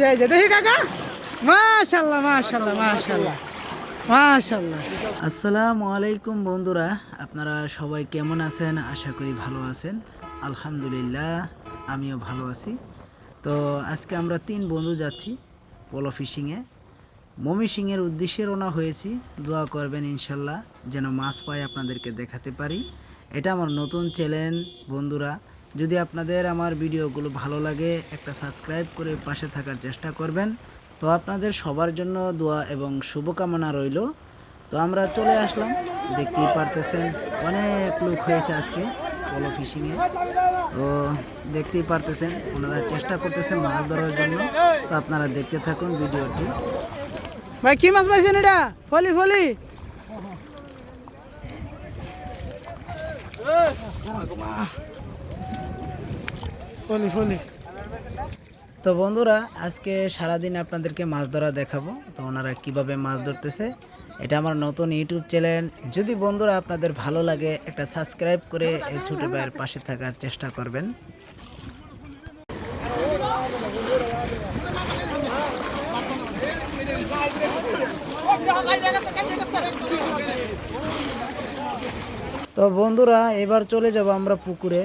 দেখি কাকা। মাশাল্লাহ মাশাল্লাহ মাশাল্লাহ। আসসালামু আলাইকুম বন্ধুরা, আপনারা সবাই কেমন আছেন? আশা করি ভালো আছেন। আলহামদুলিল্লাহ, আমিও ভালো আছি। তো আজকে আমরা তিন বন্ধু যাচ্ছি পলো ফিশিংয়ে। মমি সিংয়ের উদ্দেশ্যে রওনা হয়েছি। দোয়া করবেন ইনশাল্লাহ, যেন মাছ পাই আপনাদেরকে দেখাতে পারি। এটা আমার নতুন চ্যানেল বন্ধুরা। যদি আপনাদের আমার ভিডিওগুলো ভালো লাগে, একটা সাবস্ক্রাইব করে পাশে থাকার চেষ্টা করবেন। তো আপনাদের সবার জন্য দোয়া এবং শুভকামনা রইল। তো আমরা চলে আসলাম। দেখতেই পারতেছেন, অনেক লোক হয়েছে আজকে পলো ফিশিংয়ে তো দেখতেই পারতেছেন, ওনারা চেষ্টা করতেছেন মাছ ধরার জন্য। তো আপনারা দেখতে থাকুন ভিডিওটি। ভাই, কি মাছ পাইছেন এটা? ফলি ফলি। তো বন্ধুরা, আজকে সারাদিন আপনাদেরকে মাছ ধরা দেখাবো। তো ওনারা কীভাবে মাছ ধরতেছে, এটা আমার নতুন ইউটিউব চ্যানেল। যদি বন্ধুরা আপনাদের ভালো লাগে, একটা সাবস্ক্রাইব করে এই ছোটো ভাইয়ের পাশে থাকার চেষ্টা করবেন। তো বন্ধুরা, এবার চলে যাব আমরা পুকুরে।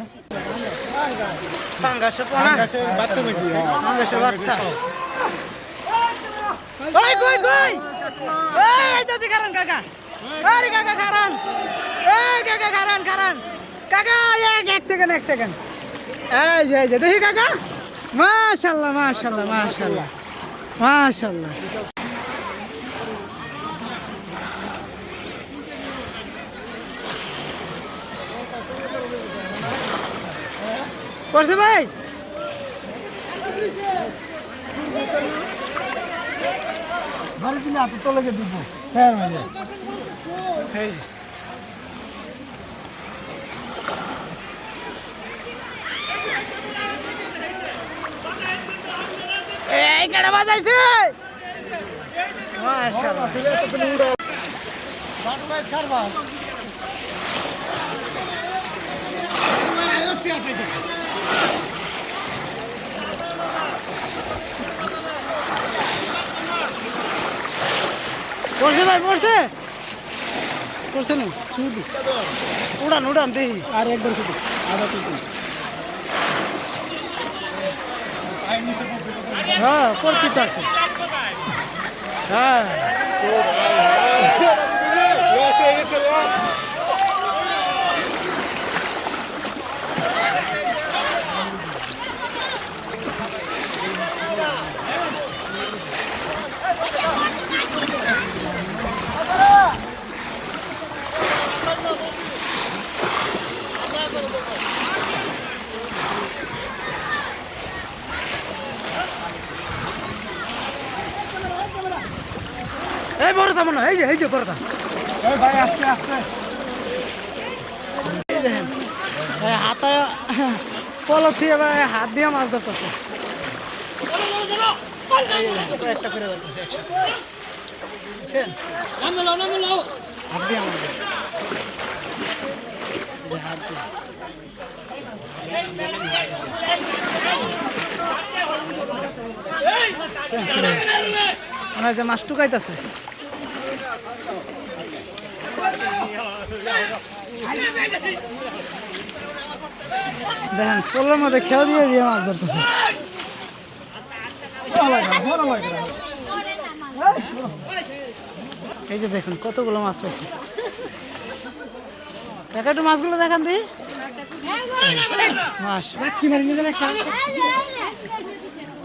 কাকা। কারণ কারণ কাকা এক এক এক মাশাল্লাহ মাশাল্লাহ মাশাল্লাহ। মাশাল্লাহ। করছে ভাই? ঘরে দিলে হাতে তো লেগে দিব। হ্যাঁ ভাইয়া এই। কেডা বাজাইছে? মাশাআল্লাহ। কারবার পড়ছে ভাই পড়ছে? পড়ছে না? উড়ান উড়ান দেখি। আর একবার শুধু আধা শুধু। হ্যাঁ পড়তে চাচ্ছে। হ্যাঁ। এই বড়দা মনে হয়, এই যে এই যে ভাই আস্তে আস্তে। এই হাতে পলো থেকে এবার হাত দিয়ে মাছ ধরতেছে। একটা করে ধরতেছে দিয়ে মাছ হাত দিয়ে। মনে যে মাছ টুকাইতেছে দেখেন পোলের মধ্যে খেয়ে দিয়ে দিয়ে মাছ ধরতেছে এই যে দেখুন, কতগুলো মাছ কাকা একটু মাছগুলো দেখান দি। মাছ কি মারি নিয়ে যাবে একটা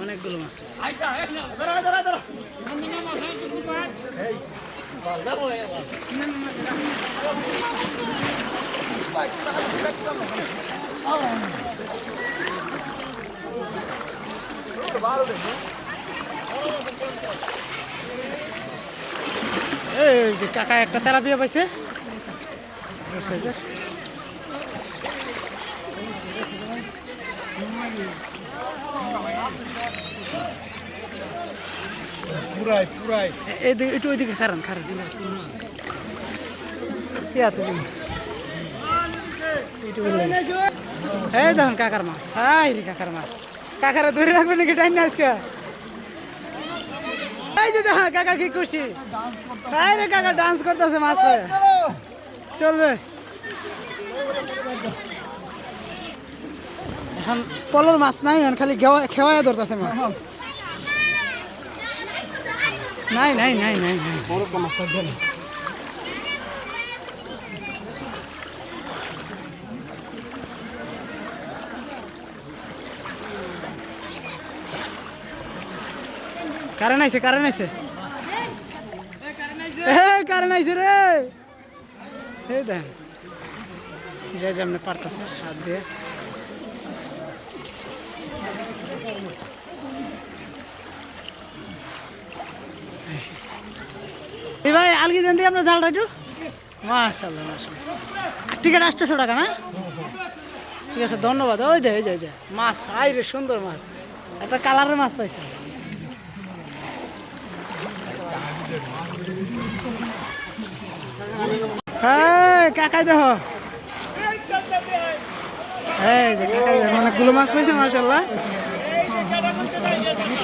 অনেকগুলো মাছ পাইছে এই যে কাকা একটা তেলাপিয়া পাইছে বড় সাইজের। পুরাই পুরাই। এদিকে, একটু ওইদিকে খারান খারান আছে দিন। এই দেখুন কাকার মাছ, হাই রে কাকার মাছ। কাকারা ধরে রাখবেন নাকি টাইম না আজকে? এই যে দেখা, কাকা কি খুশি। এই রে কাকা ডান্স করতেছে মাছ হয়ে। চলবে। এখন পলর মাছ নাই এখন খালি খেওয়া খেওয়ায় ধরতেছে মাছ। নাই নাই নাই নাই নাই। মাছটা দেন কারেন্ট আইছে কারেন্ট আইছে। কারেন্ট আইছে রে। এই দেন। যে যেমনি পারতাছে হাত দিয়ে। এই ভাই, আলগি দেন দিয়ে আপনার জালটা একটু। মাশাল্লাহ মাশাল্লাহ টিকিট আটশোশো টাকা, না? ঠিক আছে, ধন্যবাদ। ওই যে ওই যে যে, মাছ। আই রে, সুন্দর মাছ। একটা কালারের মাছ পাইছে। হ্যাঁ কাকাই দেখো। এই যে, কাকাই অনেকগুলো মাছ পাইছে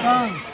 嗯